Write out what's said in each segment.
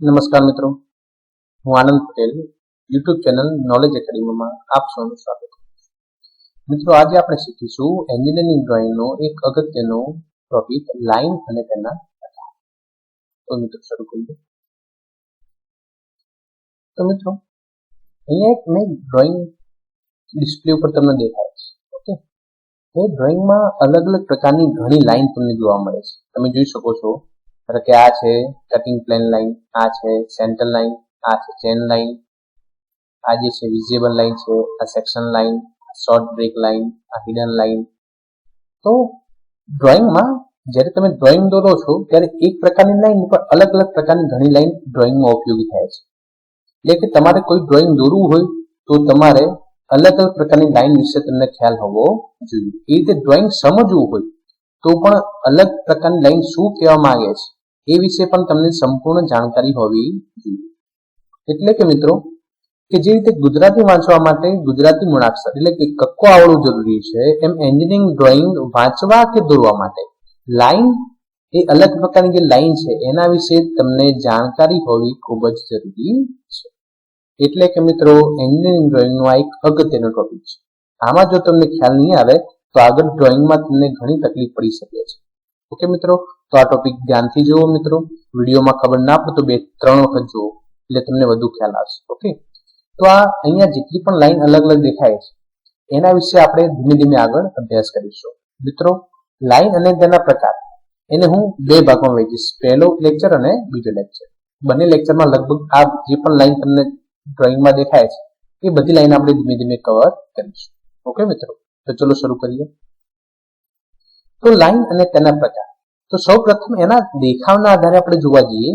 નમસ્કાર મિત્રો. હું Anand Patel YouTube channel knowledge એકેડેમીમાં આપ સૌનું સ્વાગત મિત્રો, આજે આપણે શીખીશું એન્જિનિયરિંગ ડ્રોઈંગનો એક અગત્યનો ટોપિક લાઈન અને તેના તો મિત્રો, શરૂ કરીએ. તો મિત્રો, અહીંયા એક મેં ડ્રોઈંગ ડિસ્પ્લે ઉપર તમને દેખાય છે. ઓકે? એ ડ્રોઈંગમાં અલગ અલગ પ્રકારની ઘણી લાઈન તમને જોવા મળે છે. તમે જોઈ શકો છો ધારો કે આ છે કટિંગ પ્લેન લાઈન આ છે સેન્ટર લાઈન આ છે ચેન લાઈન આ જે છે વિઝિબલ લાઈન છે, આ section line short break line આ હિડન લાઈન તો ડ્રોઈંગમાં જ્યારે તમે ડ્રોઈંગ દોરો છો, ત્યારે એક પ્રકારની લાઈન ઉપર અલગ અલગ પ્રકારની ઘણી લાઈન ડ્રોઈંગમાં ઉપયોગી થાય છે. એટલે કે તમારે કોઈ ડ્રોઈંગ દોરવું હોય, તો તમારે અલગ અલગ પ્રકારની લાઈન વિશે તમને ખ્યાલ હોવો જોઈએ. એ રીતે ડ્રોઈંગ સમજવું હોય, તો પણ અલગ પ્રકારની લાઈન શું કહેવા માંગે છે? એ વિશે પણ તમને સંપૂર્ણ જાણકારી હોવી જોઈએ. એટલે કે મિત્રો, કે જે રીતે ગુજરાતી વાંચવા માટે ગુજરાતી મૂળાક્ષર એટલે કે કક્કો આવડવું જરૂરી છે, એમ એન્જિનિયરિંગ ડ્રોઈંગ વાંચવા કે દોરવા માટે. લાઈન એ અલગ પ્રકારની જે લાઈન છે, એના વિશે તમને જાણકારી હોવી ખૂબ જ જરૂરી છે. એટલે કે મિત્રો એન્જિનિયરિંગ ડ્રોઈંગનો આ એક અગત્યનો ટોપિક છે. આમાં જો તમને ખ્યાલ નહીં આવે, તો આગળ ડ્રોઈંગમાં તમને ઘણી તકલીફ પડી શકે છે. ઓકે મિત્રો તો આ ટોપિક ધ્યાનથી જુઓ મિત્રો. વિડીયોમાં ખબર ના પડે તો બે, ત્રણ વખત જુઓ. એટલે તમને વધુ ખ્યાલ આવશે. ઓકે તો આ અહીંયા જેટલી પણ લાઈન અલગ અલગ દેખાય છે, એના વિશે આપણે ધીમે ધીમે આગળ અભ્યાસ કરીશું. મિત્રો, લાઈન અને તેના પ્રકાર. એને હું બે ભાગમાં વહેંચીશ. પહેલો લેક્ચર અને બીજો લેક્ચર બંને લેક્ચરમાં લગભગ આ જે પણ લાઈન તમને ડ્રોઈંગમાં દેખાય છે, એ બધી લાઈન આપણે ધીમે ધીમે કવર કરીશું. ઓકે મિત્રો? તો ચલો શરૂ કરીએ. તો લાઈન અને તેના પ્રકાર. તો સૌ પ્રથમ એના દેખાવના આધારે આપણે જોવા જઈએ,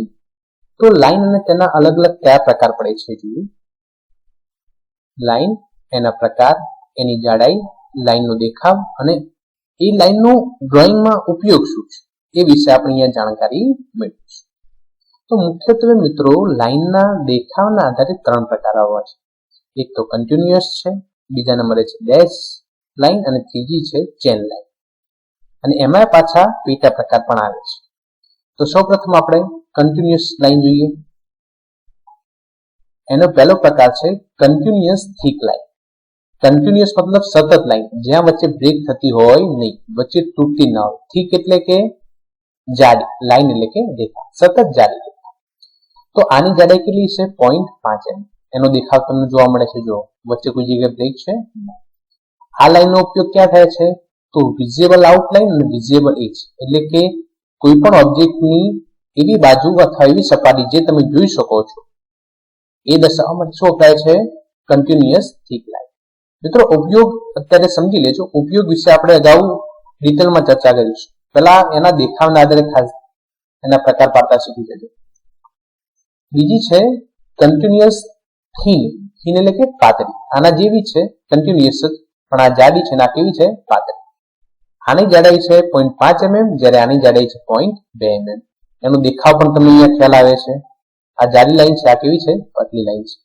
તો લાઈન અને તેના અલગ અલગ કયા પ્રકાર પડે છે જોઈએ લાઈન, એના પ્રકાર, એની જાડાઈ, લાઈનનો દેખાવ અને એ લાઈનનો ડ્રોઈંગમાં ઉપયોગ શું છે, એ વિશે આપણે અહીંયા જાણકારી મેળવીશું તો મુખ્યત્વે મિત્રો, લાઈનના દેખાવના આધારે ત્રણ પ્રકાર આવવા છે. એક તો કન્ટિન્યુઅસ છે, બીજા નંબરે છે ડેશ લાઈન અને ત્રીજી છે ચેન લાઈન. અને એમાં પાછા પેટા પ્રકાર પણ આવે છે. તો સૌ પ્રથમ આપણે કન્ટિન્યુઅસ લાઈન જોઈએ. એનો પહેલો પ્રકાર છે કન્ટિન્યુઅસ થીક લાઈન કન્ટિન્યુઅસ મતલબ સતત લાઈન જ્યાં વચ્ચે બ્રેક થતી હોય નહીં. વચ્ચે તૂટતી ન હોય. થીક એટલે કે જાડી. લાઈન એટલે કે રેખા. સતત જાડી રેખા. તો આની જાડાઈ કેટલી છે? પોઈન્ટ પાંચ એમ. એનો દેખાવ તમને જોવા મળે છે. જો વચ્ચે કોઈ જગ્યાએ બ્રેક છે? આ લાઈનનો ઉપયોગ ક્યાં થાય છે? તો વિઝેબલ આઉટલાઇન અને વિઝેબલ એજ એટલે કે કોઈ પણ ઓબ્જેક્ટની એવી બાજુ અથવા એવી સપાટી જે તમે જોઈ શકો છો, એ દર્શાવવા શું વપરાય છે? કન્ટિન્યુઅસ થીક લાઈન મિત્રો, ઉપયોગ અત્યારે સમજી લેજો. ઉપયોગ વિશે આપણે અગાઉ ડિટેલમાં ચર્ચા કરીશું. પહેલા એના દેખાવના આધારે ખાસ એના પ્રકાર પાડતા શીખી જજો. બીજી છે કન્ટિન્યુઅસ થીન થીન એટલે કે પાતળી. આના જેવી છે કન્ટિન્યુઅસ પણ આ જાડી છે ના કેવી છે? પાતળી. આની જાડાઈ છે પોઈન્ટ પાંચ એમએમ જ્યારે આની જાડાઈ છે પોઈન્ટ બે એમએમ એનો દેખાવ પણ તમને અહીંયા ખ્યાલ આવે છે. આ જાડી લાઈન છે, આ કેવી છે? પતલી લાઈન છે.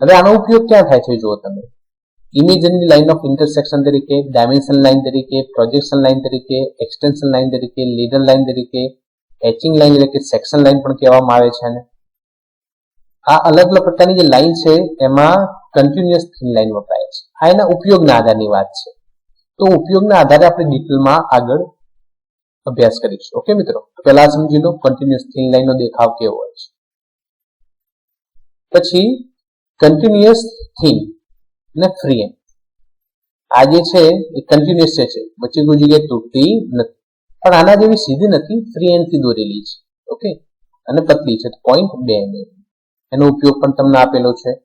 હવે આનો ઉપયોગ ક્યાં થાય છે જુઓ તમે. ઇમેજની લાઈન ઓફ ઇન્ટરસેક્શન તરીકે ડાયમેન્શન લાઈન તરીકે પ્રોજેક્શન લાઈન તરીકે એક્સટેન્શન લાઈન તરીકે લીડર લાઈન તરીકે એચિંગ લાઈન એટલે કે સેક્શન લાઈન પણ કહેવામાં આવે છે ને આ અલગ અલગ પ્રકારની જે લાઈન છે, એમાં કન્ટિન્યુઅસ થીન લાઈન વપરાય છે. આ એના ઉપયોગના આધારની વાત છે. તો ઉપયોગના આધારે આપણે ડિટેલમાં આગળ અભ્યાસ કરીશું. ઓકે મિત્રો? પહેલા સમજી લો કન્ટિન્યુઅસ થિન લાઈનનો દેખાવ કેવો હોય છે. પછી કન્ટિન્યુઅસ થિન અને ફ્રી એન્ડ આ જે છે, એ કન્ટિન્યુઅસ છે વચ્ચે કોઈ જગ્યાએ તૂટતી નથી. પણ આના જેવી સીધી નથી ફ્રી એન્ડથી દોરેલી છે. ઓકે? અને પતલી છે પોઈન્ટ બે એમએમ એનો ઉપયોગ પણ તમને આપેલો છે.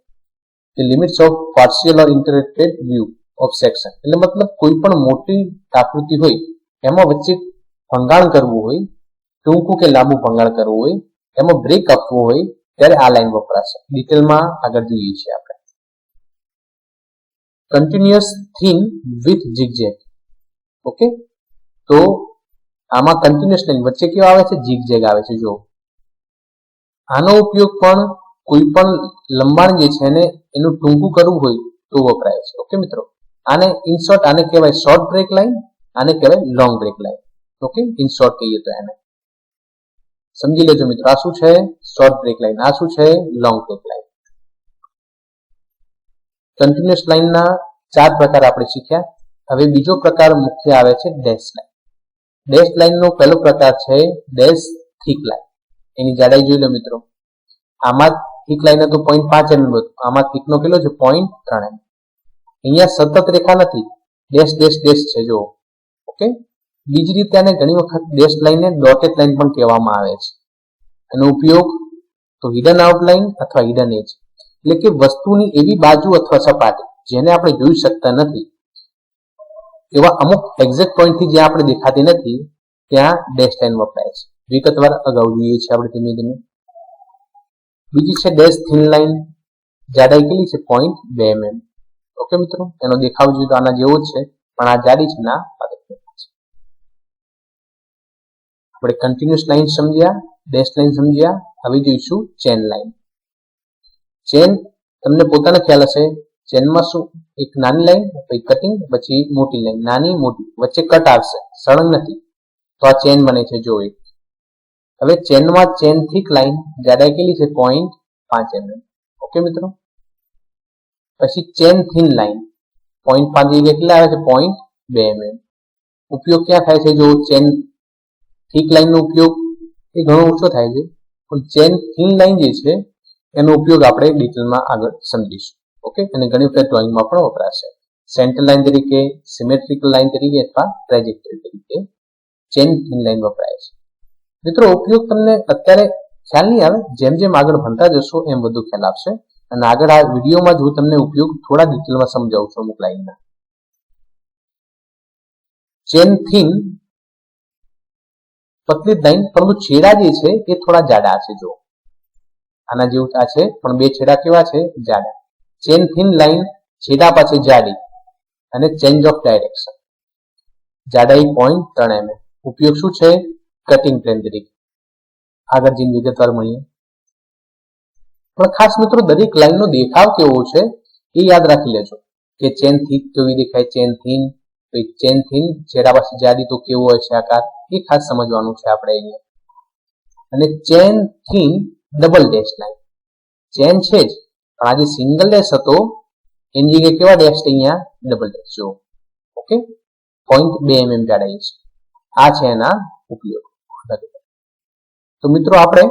Limits of partial or interacted interrupted view section એટલે મતલબ કોઈ પણ મોટી આકૃતિ હોય, એમાં વચ્ચે ભંગાણ કરવું હોય, ટૂંકું કે લાંબુ ભંગાણ કરવું હોય, એમાં બ્રેક આપવો હોય, ત્યારે આ લાઈન વપરાશે. ડિટેલમાં આગળ જોઈએ છીએ આપણે. Continuous thin with zigzag okay તો આમાં કન્ટિન્યુઅસ લાઈન વચ્ચે કેવા આવે છે? જીગજેગ આવે છે. જો આનો ઉપયોગ પણ કોઈ પણ લંબાણ જે છે એને એનું ટૂંકું કરવું હોય તો વપરાય છે. ઓકે મિત્રો? આને ઇન શોર્ટ આને કહેવાય શોર્ટ બ્રેક લાઈન આને કહેવાય long break line okay in short કહીએ તો એને. સમજી લેજો મિત્રો, આ શું છે? શોર્ટ બ્રેક લાઈન આ શું છે? લોંગ બ્રેક લાઈન કન્ટિન્યુઅસ લાઈનના ચાર પ્રકાર આપણે શીખ્યા. હવે બીજો પ્રકાર મુખ્ય આવે છે ડેશ લાઈન ડેશ લાઈનનો પહેલો પ્રકાર છે ડેશ થીક લાઈન એની જાડાઈ જોઈ લો મિત્રો. આમાં થીક લાઈન હતું પોઈન્ટ પાંચ એમ હતું. આમાં થીકનો કેટલો છે? પોઈન્ટ ત્રણ એમ અહીંયા સતત રેખા નથી. ડેશ ડેશ ડેશ છે જો ઓકે? બીજી રીતે આને ઘણી વખત ડેશ લાઈનને ડોટેડ લાઈન પણ કહેવામાં આવે છે. એનો ઉપયોગ તો હિડન આઉટલાઈન અથવા હિડન એજ એટલે કે વસ્તુની એવી બાજુ અથવા સપાટી જેને આપણે જોઈ શકતા નથી. એવા અમુક એક્ઝેક્ટ પોઈન્ટથી જ્યાં આપણે દેખાતી નથી, ત્યાં ડેશ લાઈન વપરાય છે. વિગતવાર અગાઉ જોઈએ છીએ આપણે ધીમે ધીમે. બીજી છે ડેશ થિન લાઈન જાડાઈ કેટલી છે? પોઈન્ટ બે એમએમ ઓકે મિત્રો? એનો દેખાવ જોઈએ તો આના જેવો જ છે, પણ આ જાડી છે, ના આપણે કન્ટિન્યુઅસ લાઈન સમજ્યા ડેશ લાઈન સમજ્યા, હવે જોઈશું ચેન લાઈન ચેન તમને પોતાને ખ્યાલ હશે ચેનમાં શું? એક નાની લાઈન પછી કટિંગ પછી મોટી લાઈન નાની, મોટી, વચ્ચે કટ આવશે, સળંગ નથી. તો આ ચેન બને છે જો એક. હવે ચેનમાં ચેન થીક લાઈન જાડાઈ કેટલી છે? પોઈન્ટ પાંચ એમએમ ઓકે મિત્રો? પછી ચેન થિન લાઇન પોઈન્ટ પાંચ કેટલા આવે છે પોઈન્ટ બે એમએમ ઉપયોગ ક્યાં થાય છે? જો ચેન થીક લાઇનનો ઉપયોગ એ ઘણો ઓછો થાય છે. પણ ચેન થિન લાઇન જે છે, એનો ઉપયોગ આપણે ડિટેલમાં આગળ સમજીશું. ઓકે અને ઘણી વખત ડ્રોઈંગમાં પણ વપરાશે. સેન્ટર લાઈન તરીકે સિમેટ્રિકલ લાઇન તરીકે અથવા ટ્રેજેક્ટરી તરીકે ચેન થિન લાઈન વપરાય છે. મિત્રો, ઉપયોગ તમને અત્યારે ખ્યાલ નહીં આવે, જેમ જેમ આગળ ભણતા જશો, એમ વધુ ખ્યાલ આવશે અને આગળ આ વિડીયોમાં જ હું તમને ઉપયોગ થોડા ડિટેલમાં સમજાવું છું અમુક લાઈનના ચેન થીન પતલી લાઈન પરંતુ છેડા જે છે એ થોડા જાડા છે જો આના જેવું આ છે, પણ બે છેડા કેવા છે? જાડા. ચેન થીન લાઈન છેડા પાસે જાડી અને ચેન્જ ઓફ ડાયરેક્શન જાડાઈ પોઈન્ટ ત્રણ એમ ઉપયોગ શું છે? કટિંગ પ્લેન તરીકે. આગળ જેની વિગતવાર મળીએ. પણ ખાસ મિત્રો દરેક લાઈનનો દેખાવ કેવો છે એ યાદ રાખી લેજો. કે ચેન થીક કેવી દેખાય? Chain thin. ચેન થીન છેડા જાડી તો કેવો હોય છે આકાર? એ ખાસ સમજવાનું છે આપણે અહીંયા. અને chain thin double dash line chain છે જ પણ આજે સિંગલ ડેશ હતો, એની જગ્યાએ કેવા ડેશ અહીંયા? ડબલ ડેશ જો ઓકે? પોઈન્ટ બે એમએમ જાડાઈ છે. આ છે એના ઉપયોગ. તો મિત્રો આપણે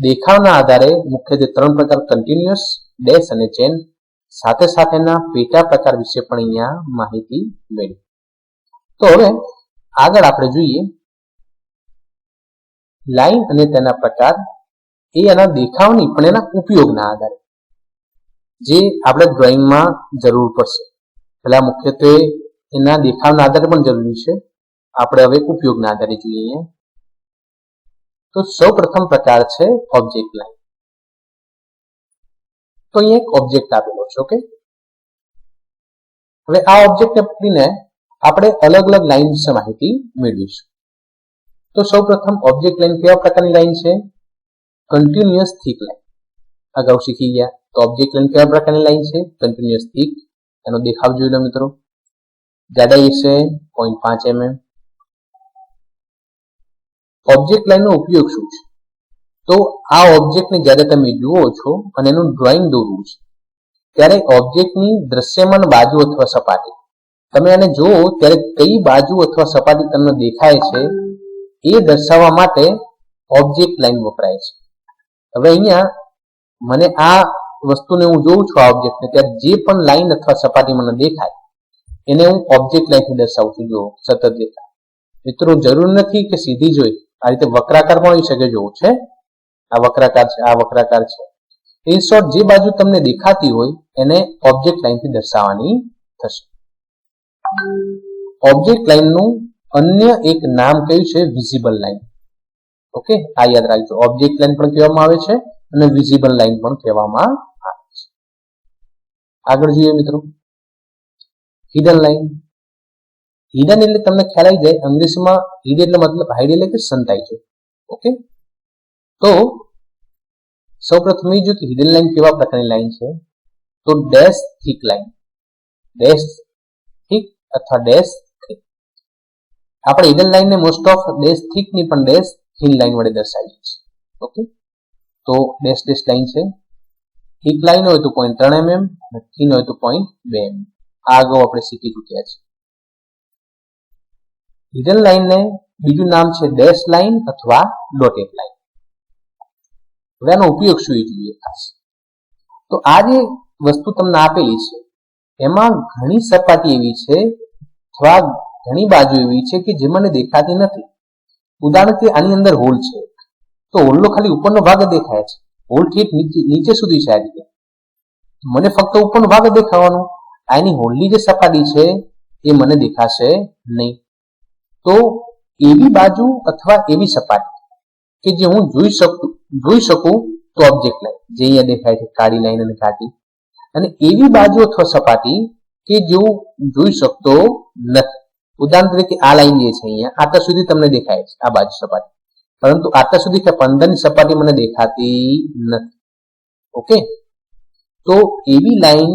દેખાવના આધારે મુખ્યત્વે ત્રણ પ્રકાર કન્ટિન્યુઅસ ડેશ અને ચેન સાથે સાથેના પેટા પ્રકાર વિશે પણ અહીંયા માહિતી મેળવી તો હવે આગળ આપણે જોઈએ લાઈન અને તેના પ્રકાર. એ એના દેખાવની પણ એના ઉપયોગના આધારે, જે આપણે ડ્રોઈંગમાં જરૂર પડશે. પેલા મુખ્યત્વે એના દેખાવના આધારે પણ જરૂરી છે. આપણે હવે ઉપયોગના આધારે જોઈએ તો સૌ પ્રથમ પ્રકાર છે ઓબ્જેક્ટ લાઈન તો અહીંયા એક ઓબ્જેક્ટ આપેલો છે ઓકે હવે આ ઓબ્જેક્ટને પકડીને આપણે અલગ અલગ લાઈન વિશે માહિતી મેળવીશું. તો સૌ પ્રથમ ઓબ્જેક્ટ લાઈન કેવા પ્રકારની લાઈન છે? કન્ટિન્યુઅસ થીક લાઈન અગાઉ શીખી ગયા. તો ઓબ્જેક્ટ લાઈન કેવા પ્રકારની લાઈન છે? કન્ટિન્યુઅસ થીક એનો દેખાવ જોઈ લો મિત્રો. જાડાઈ છે પોઈન્ટ પાંચ એમએમ ઓબ્જેક્ટ લાઈનનો ઉપયોગ શું છે? તો આ ઓબ્જેક્ટને જ્યારે તમે જુઓ છો અને એનું ડ્રોઈંગ દોરવું છે, ત્યારે ઓબ્જેક્ટની દ્રશ્યમાન બાજુ અથવા સપાટી, તમે આને જુઓ ત્યારે કઈ બાજુ અથવા સપાટી તમને દેખાય છે, એ દર્શાવવા માટે ઓબ્જેક્ટ લાઈન વપરાય છે. હવે અહીંયા મને આ વસ્તુને હું જોઉં છું, આ ઓબ્જેક્ટને ત્યારે જે પણ લાઈન અથવા સપાટી મને દેખાય, એને હું ઓબ્જેક્ટ લાઇનથી દર્શાવું છું, જો સતત દેખાય. મિત્રો, જરૂર નથી કે સીધી જોઈ આ રીતે વક્રાકાર પણ આવી શકે જોવું છે. આ વક્રાકાર છે, આ વક્રાકાર છે. ઇન શોર્ટ જે બાજુ તમને દેખાતી હોય, એને ઓબ્જેક્ટ લાઇનથી દર્શાવવાની થશે. ઓબ્જેક્ટ લાઈનનું અન્ય એક નામ કયું છે? વિઝિબલ લાઈન ઓકે આ યાદ રાખજો. ઓબ્જેક્ટ લાઈન પણ કહેવામાં આવે છે અને વિઝિબલ લાઈન પણ કહેવામાં આવે છે. આગળ જોઈએ મિત્રો. હિડન લાઈન હિડન એટલે તમને ખ્યાલ આવી જાય, અંગ્રેજીમાં હિડ એટલે મતલબ હાઈડ એટલે કે સંતાય છે. ઓકે? તો સૌપ્રથમ એ જો કે હિડન લાઈન કેવા પ્રકારની લાઈન છે? તો dash thick line dash thick અથવા ડેશ થીક આપણે હિડન લાઈનને મોસ્ટ ઓફ ડેશ થીકની પણ ડેશ થીન લાઈન વડે દર્શાવીએ છીએ. ઓકે? તો ડેશ ડેશ લાઈન છે. થીક લાઈન હોય તો પોઈન્ટ ત્રણ એમએમ અને થીન હોય તો પોઈન્ટ બે એમએમ આ અગાઉ આપણે શીખી ચૂક્યા છે. હિડન લાઈનને બીજું નામ છે ડેશ લાઈન અથવા ડોટેડ લાઈન હવે આનો ઉપયોગ શું એ જોઈએ તો આ જે વસ્તુ તમને આપેલી છે, એમાં ઘણી સપાટી એવી છે, અથવા ઘણી બાજુ એવી છે કે જે મને દેખાતી નથી. ઉદાહરણ કે આની અંદર હોલ છે. તો હોલનો ખાલી ઉપરનો ભાગ દેખાય છે. હોલ ઠીક નીચે સુધી છે આ રીતે મને ફક્ત ઉપરનો ભાગ દેખાવાનો. આની હોલની જે સપાટી છે એ મને દેખાશે નહીં. તો એવી બાજુ અથવા એવી સપાટી કે જે હું જોઈ શકું જોઈ શકું તો ઓબ્જેક્ટ લાઈન જે અહીંયા દેખાય છે, કાળી લાઈન અને ઘાટી અને એવી બાજુ અથવા સપાટી કે જે હું જોઈ શકતો નથી. ઉદાહરણ તરીકે આ લાઈન જે છે અહીંયા આટલા સુધી તમને દેખાય છે, આ બાજુ સપાટી. પરંતુ આટલા સુધી કે પંદરની સપાટી મને દેખાતી નથી. ઓકે? તો એવી લાઈન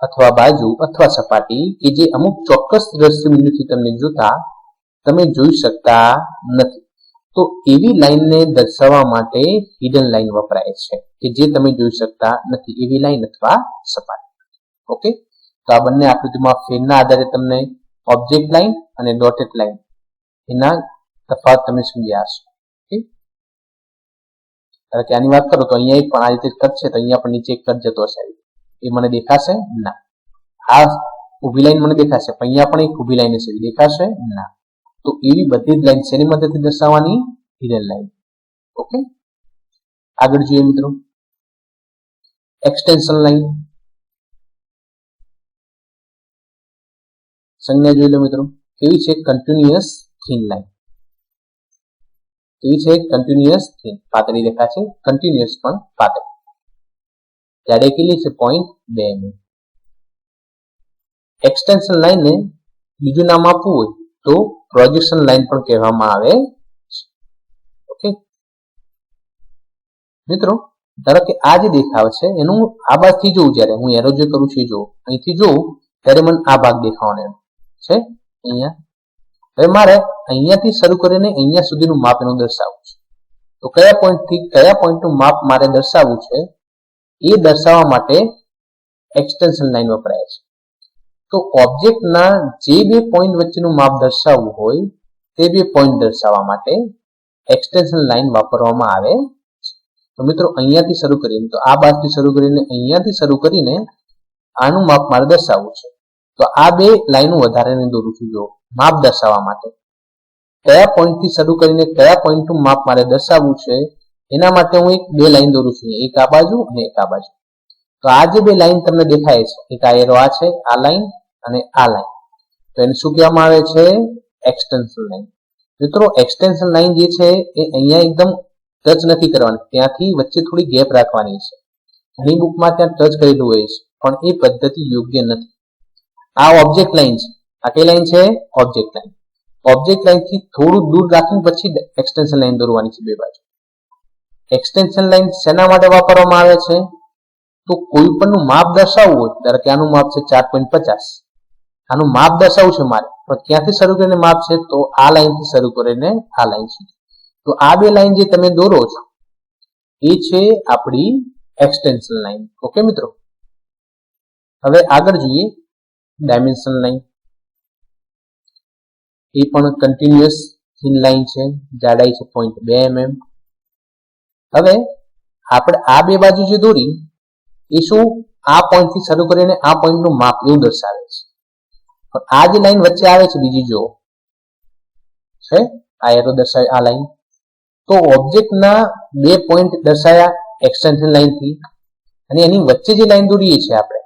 અથવા બાજુ અથવા સપાટી કે જે અમુક ચોક્કસ દ્રશ્ય બિંદુથી તમને જોતા તમે જોઈ શકતા નથી. તો એવી લાઈનને દર્શાવવા માટે હિડન લાઈન વપરાય છે કે જે તમે જોઈ શકતા નથી. એવી લાઈન અથવા સપાટી. ઓકે તો આ બંને આકૃતિમાં ફેરના આધારે તમને ઓબ્જેક્ટ લાઈન અને ડોટેડ લાઈન એના તફાવત તમે સમજ્યા હશો. ધારો કે આની વાત કરો તો અહીંયા પણ આ રીતે કટ છે તો અહીંયા પણ નીચે કટ જતો હશે. એ મને દેખાશે ના. આ ઊભી લાઈન મને દેખાશે, પણ અહીંયા પણ એક ઊભી લાઈન હશે. દેખાશે ના. તો એવી બધી જ લાઈન શેની મદદથી દર્શાવવાની? હિરલ લાઈન ઓકે આગળ જોઈએ મિત્રો. એક્સટેન્શન લાઈન સંજ્ઞા જોઈ લો મિત્રો. કેવી છે? કન્ટિન્યુઅસ થીન લાઈન કેવી છે? કન્ટિન્યુઅસ થીન પાતળી રેખા છે. કન્ટિન્યુઅસ પણ પાતળી. ત્યારે કેટલી છે પોઈન્ટ બે એમ એક્સટેન્શન લાઈનને બીજું નામ આપવું હોય તો પ્રોજેક્શન લાઈન પણ કહેવામાં આવે. ઓકે મિત્રો, ધારો કે આ જે દેખાવ છે, એનું આ બાજુથી જોઉં જ્યારે, હું એરો જે કરું છું એ જોઉં. અહીંથી જોઉં, ત્યારે મને આ ભાગ દેખાવાનો છે? અહીંયા. હવે મારે અહીંયાથી શરૂ કરીને અહીંયા સુધીનું માપ એનું દર્શાવવું છે. તો કયા પોઈન્ટથી, કયા પોઈન્ટનું માપ મારે દર્શાવવું છે? એ દર્શાવવા માટે એક્સટેન્શન લાઈન વપરાય છે. તો ઓબ્જેક્ટના જે બે પોઈન્ટ વચ્ચેનું માપ દર્શાવવું હોય, તે બે પોઈન્ટ દર્શાવવા માટે એક્સટેન્શન લાઇન વાપરવામાં આવે તો મિત્રો, અહીંયાથી શરૂ કરીને, તો આ બાજુથી શરૂ કરીને, અહીંયાથી શરૂ કરીને આનું માપ મારે દર્શાવવું છે. તો આ બે લાઈનો વધારે દોરું છું જો માપ દર્શાવવા માટે. કયા પોઈન્ટથી શરૂ કરીને કયા પોઈન્ટનું માપ મારે દર્શાવવું છે, એના માટે હું એક બે લાઈન દોરું છું. એક આ બાજુ અને એક આ બાજુ. તો આ જે બે લાઈન તમને દેખાય છે, એક આ એરો આ છે, આ લાઈન અને આ લાઈન. તો એને શું કહેવામાં આવે છે? એક્સટેન્શન લાઈન મિત્રો એક્સટેન્શન લાઈન જે છે, એ અહીંયા એકદમ ટચ નથી કરવાની. ત્યાંથી વચ્ચે થોડી ગેપ રાખવાની છે. ઘણી બુકમાં ત્યાં ટચ કરેલું હોય છે, પણ એ પદ્ધતિ યોગ્ય નથી. આ ઓબ્જેક્ટ લાઈન છે. આ કઈ લાઈન છે? ઓબ્જેક્ટ લાઈન ઓબ્જેક્ટ લાઈનથી થોડું દૂર રાખીને પછી એક્સટેન્શન લાઈન દોરવાની છે બે બાજુ. એક્સટેન્શન લાઈન શેના માટે વાપરવામાં આવે છે? તો કોઈ પણનું માપ દર્શાવવું હોય ધારો કે આનું માપ છે ચાર પોઈન્ટ પચાસ. આનું માપ દર્શાવવું છે મારે, પણ ક્યાંથી શરૂ કરીને માપ છે? તો આ લાઈનથી શરૂ કરીને આ લાઈન છે તો આ બે લાઈન જે તમે દોરો છો, એ છે આપણી એક્સટેન્શન લાઈન ઓકે મિત્રો? હવે આગળ જોઈએ ડાયમેન્શન લાઈન એ પણ કન્ટિન્યુઅસ થીન લાઈન છે, જાડાઈ છે પોઈન્ટ બે એમએમ હવે આપણે આ બે બાજુ જે દોરી એ શું આ પોઈન્ટથી શરૂ કરીને આ પોઈન્ટનું માપ એવું દર્શાવે છે. આ જે લાઈન વચ્ચે આવે છે, બીજી જો છે? આ એરો દર્શાવે, આ લાઈન તો ઓબ્જેક્ટના બે પોઈન્ટ દર્શાયા એક્સટેન્શન લાઈનથી. અને એની વચ્ચે જે લાઈન દોરીએ છીએ આપણે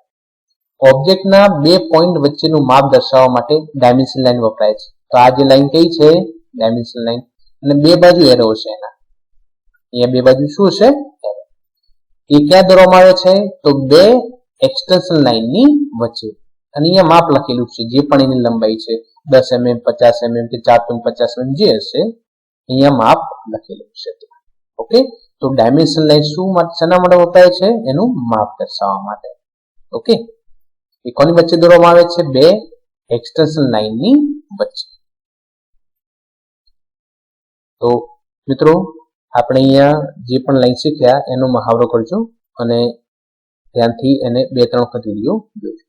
ઓબ્જેક્ટના બે પોઈન્ટ વચ્ચેનું માપ દર્શાવવા માટે ડાયમેન્શન લાઈન વપરાય છે. તો આ જે લાઈન કઈ છે? ડાયમેન્શન લાઈન અને બે બાજુ એરો છે એના. અહીંયા બે બાજુ શું છે? એ ક્યાં દોરવામાં આવે છે, તો બે એક્સટેન્શન લાઈનની વચ્ચે. અને અહીંયા માપ લખેલું છે, જે પણ એની લંબાઈ છે, દસ એમએમ પચાસ એમએમ કે ચાર પોઈન્ટ પચાસ એમએમ જે હશે, અહીંયા માપ લખેલું છે. ઓકે તો ડાયમેન્શન લાઈન શું માટે શેના માટે વપરાય છે? એનું માપ દર્શાવવા માટે. ઓકે એ કોની વચ્ચે દોરવામાં આવે છે? બે એક્સટેન્શન લાઇનની વચ્ચે. તો મિત્રો આપણે અહીંયા જે પણ લાઈન શીખ્યા એનો મહાવરો કરજો અને ધ્યાનથી એને બે ત્રણ વખત વીડિયો જોજો.